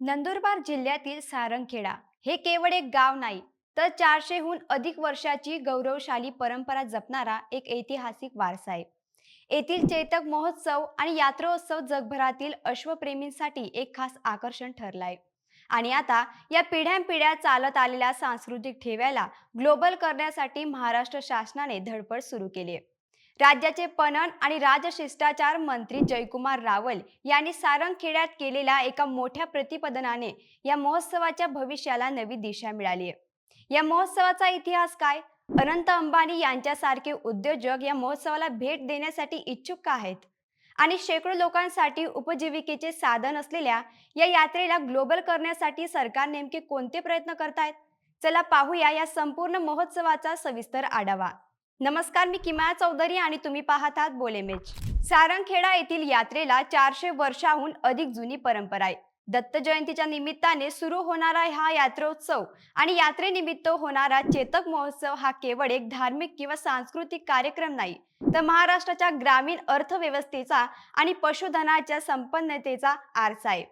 नंदुरबार जिल्ह्यातील सारंगखेडा. हे केवळ एक गाव नाही तर चारशेहून अधिक वर्षाची गौरवशाली परंपरा जपणारा एक ऐतिहासिक वारसा आहे. येथील चेतक महोत्सव आणि यात्रोत्सव जगभरातील अश्वप्रेमींसाठी एक खास आकर्षण ठरलाय. आणि आता या पिढ्यानपिढ्या चालत आलेल्या सांस्कृतिक ठेव्याला ग्लोबल करण्यासाठी महाराष्ट्र शासनाने धडपड सुरू केली आहे. राज्याचे पणन आणि राजशिष्टाचार मंत्री जयकुमार रावल यांनी सारंगखेड्यात केलेल्या एका मोठ्या प्रतिपदनाने या महोत्सवाच्या भविष्याला नवी दिशा मिळाली आहे. या महोत्सवाचा इतिहास काय? अनंत अंबानी यांच्यासारखे उद्योजक या महोत्सवाला भेट देण्यासाठी इच्छुक का आहेत? आणि शेकडो लोकांसाठी उपजीविकेचे साधन असलेल्या या यात्रेला ग्लोबल करण्यासाठी सरकार नेमके कोणते प्रयत्न करतायत? चला पाहूया या संपूर्ण महोत्सवाचा सविस्तर आढावा. नमस्कार मी किमाया चौधरी आणि तुम्ही पाहत आहात बोलेमेज सारंगखेडा येथील यात्रेला चारशे वर्षाहून अधिक जुनी परंपरा आहे. दत्त जयंतीच्या निमित्ताने सुरू होणारा हा यात्रोत्सव आणि यात्रेनिमित्त होणारा चेतक महोत्सव हा केवळ एक धार्मिक किंवा सांस्कृतिक कार्यक्रम नाही तर महाराष्ट्राच्या ग्रामीण अर्थव्यवस्थेचा आणि पशुधनाच्या संपन्नतेचा आरसा आहे.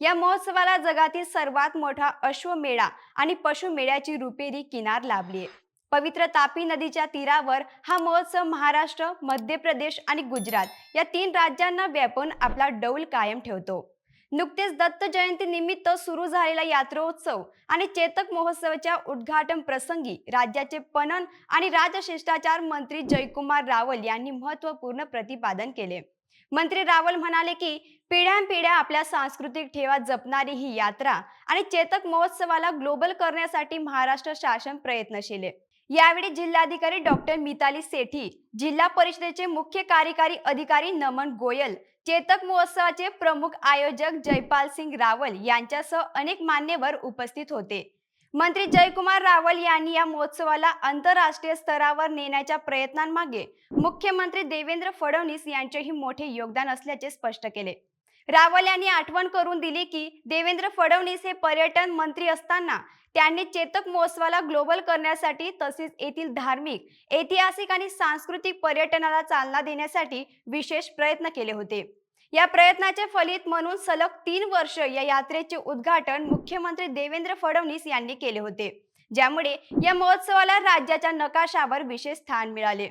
या महोत्सवाला जगातील सर्वात मोठा अश्वमेळा आणि पशुमेळ्याची रुपेरी किनार लाभली आहे. पवित्र तापी नदीच्या तीरावर हा महोत्सव महाराष्ट्र मध्य प्रदेश आणि गुजरात या तीन राज्यांना व्यापून आपला डौल कायम ठेवतो. नुकतेच दत्त जयंती निमित्त सुरू झालेला यात्रोत्सव आणि चेतक महोत्सवाच्या उद्घाटन प्रसंगी राज्याचे पणन आणि राजशिष्टाचार मंत्री जयकुमार रावल यांनी महत्त्वपूर्ण प्रतिपादन केले. मंत्री रावल म्हणाले की पिढ्यानपिढ्या आपल्या सांस्कृतिक ठेवा जपणारी ही यात्रा आणि चेतक महोत्सवाला ग्लोबल करण्यासाठी महाराष्ट्र शासन प्रयत्नशील आहे. यावेळी जिल्हाधिकारी डॉक्टर मिताली सेठी जिल्हा परिषदेचे मुख्य कार्यकारी अधिकारी नमन गोयल चेतक महोत्सवाचे प्रमुख आयोजक जयपाल सिंग रावल यांच्यासह अनेक मान्यवर उपस्थित होते. मंत्री जयकुमार रावल यांनी या महोत्सवाला आंतरराष्ट्रीय स्तरावर नेण्याच्या प्रयत्नांमागे मुख्यमंत्री देवेंद्र फडणवीस यांचेही मोठे योगदान असल्याचे स्पष्ट केले. रावल यांनी आठवण करून दिली की देवेंद्र फडणवीस हे पर्यटन मंत्री असताना त्यांनी चेतक महोत्सवाला ग्लोबल करण्यासाठी तसेच येथील धार्मिक ऐतिहासिक आणि सांस्कृतिक पर्यटनाला चालना देण्यासाठी विशेष प्रयत्न केले होते. या प्रयत्नाचे फलित म्हणून सलग तीन वर्ष या यात्रेचे उद्घाटन मुख्यमंत्री देवेंद्र फडणवीस यांनी केले होते. ज्यामुळे या महोत्सवाला राज्याच्या नकाशावर विशेष स्थान मिळाले.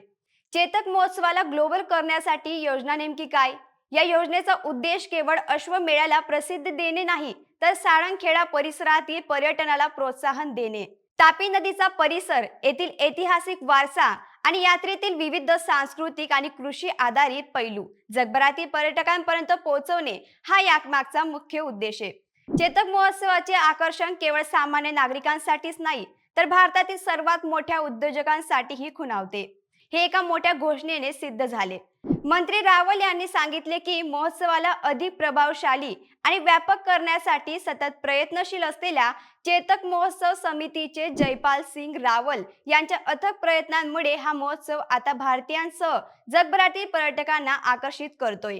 चेतक महोत्सवाला ग्लोबल करण्यासाठी योजना नेमकी काय? या योजनेचा उद्देश केवळ अश्वमेळ्याला प्रसिद्धी देणे नाही तर साळंगखेडा परिसरातील पर्यटनाला प्रोत्साहन देणे. तापी नदीचा परिसर येथील ऐतिहासिक वारसा आणि यात्रेतील विविध सांस्कृतिक आणि कृषी आधारित पैलू जगभरातील पर्यटकांपर्यंत पोहोचवणे हा यामागचा मुख्य उद्देश आहे. चेतक महोत्सवाचे आकर्षण केवळ सामान्य नागरिकांसाठीच नाही तर भारतातील सर्वात मोठ्या उद्योजकांसाठीही खुणावते. हे एका मोठ्या घोषणेने सिद्ध झाले. मंत्री रावल यांनी सांगितले की महोत्सवाला अधिक प्रभावशाली आणि व्यापक करण्यासाठी सतत प्रयत्नशील असलेल्या चेतक महोत्सव समितीचे जयपाल सिंग रावल यांच्या अथक प्रयत्नांमुळे हा महोत्सव आता भारतीयांसह जगभरातील पर्यटकांना आकर्षित करतोय.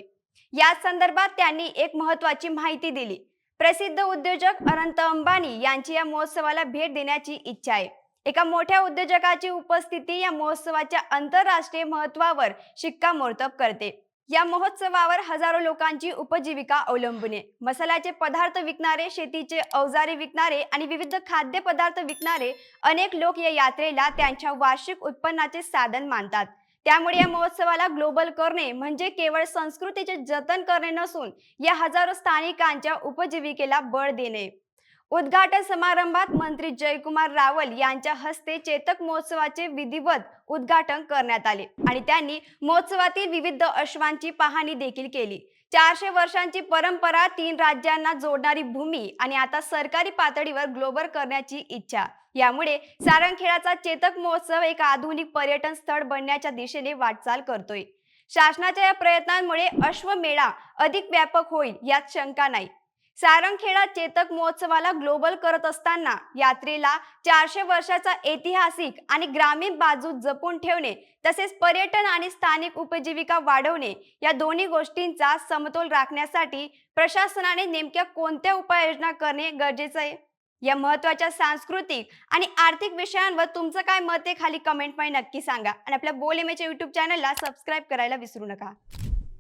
या संदर्भात त्यांनी एक महत्वाची माहिती दिली. प्रसिद्ध उद्योजक अनंत अंबानी यांची या महोत्सवाला भेट देण्याची इच्छा आहे. एका मोठ्या उद्योजकाची उपस्थिती या महोत्सवाच्या आंतरराष्ट्रीय महत्वावर शिक्कामोर्तब करते. या महोत्सवावर हजारो लोकांची उपजीविका अवलंबून आहे. मसाल्याचे पदार्थ विकणारे शेतीचे अवजारे विकणारे आणि विविध खाद्यपदार्थ विकणारे अनेक लोक या यात्रेला त्यांच्या वार्षिक उत्पन्नाचे साधन मानतात. त्यामुळे या महोत्सवाला ग्लोबल करणे म्हणजे केवळ संस्कृतीचे जतन करणे नसून या हजारो स्थानिकांच्या उपजीविकेला बळ देणे. उद्घाटन समारंभात मंत्री जयकुमार रावल यांच्या हस्ते चेतक महोत्सवाचे विधिवत उद्घाटन करण्यात आले आणि त्यांनी महोत्सवातील विविध अश्वांची पाहणी देखील केली. चारशे वर्षांची परंपरा तीन राज्यांना जोडणारी भूमी आणि आता सरकारी पातळीवर ग्लोबल करण्याची इच्छा. यामुळे सारंगखेडाचा चेतक महोत्सव एक आधुनिक पर्यटन स्थळ बनण्याच्या दिशेने वाटचाल करतोय. शासनाच्या या प्रयत्नांमुळे अश्वमेळा अधिक व्यापक होईल यात शंका नाही. सारंगखेडा चेतक महोत्सवाला ग्लोबल करत असताना यात्रेला चारशे वर्षाचा ऐतिहासिक आणि ग्रामीण बाजू जपून ठेवणे तसेच पर्यटन आणि स्थानिक उपजीविका वाढवणे या दोन्ही गोष्टींचा समतोल राखण्यासाठी प्रशासनाने नेमक्या कोणत्या उपाययोजना करणे गरजेचं आहे? या महत्त्वाच्या सांस्कृतिक आणि आर्थिक विषयांवर तुमचं काय मत आहे? खाली कमेंटमध्ये नक्की सांगा. आणि आपल्या बोल एमएच्या युट्यूब चॅनलला सबस्क्राईब करायला विसरू नका.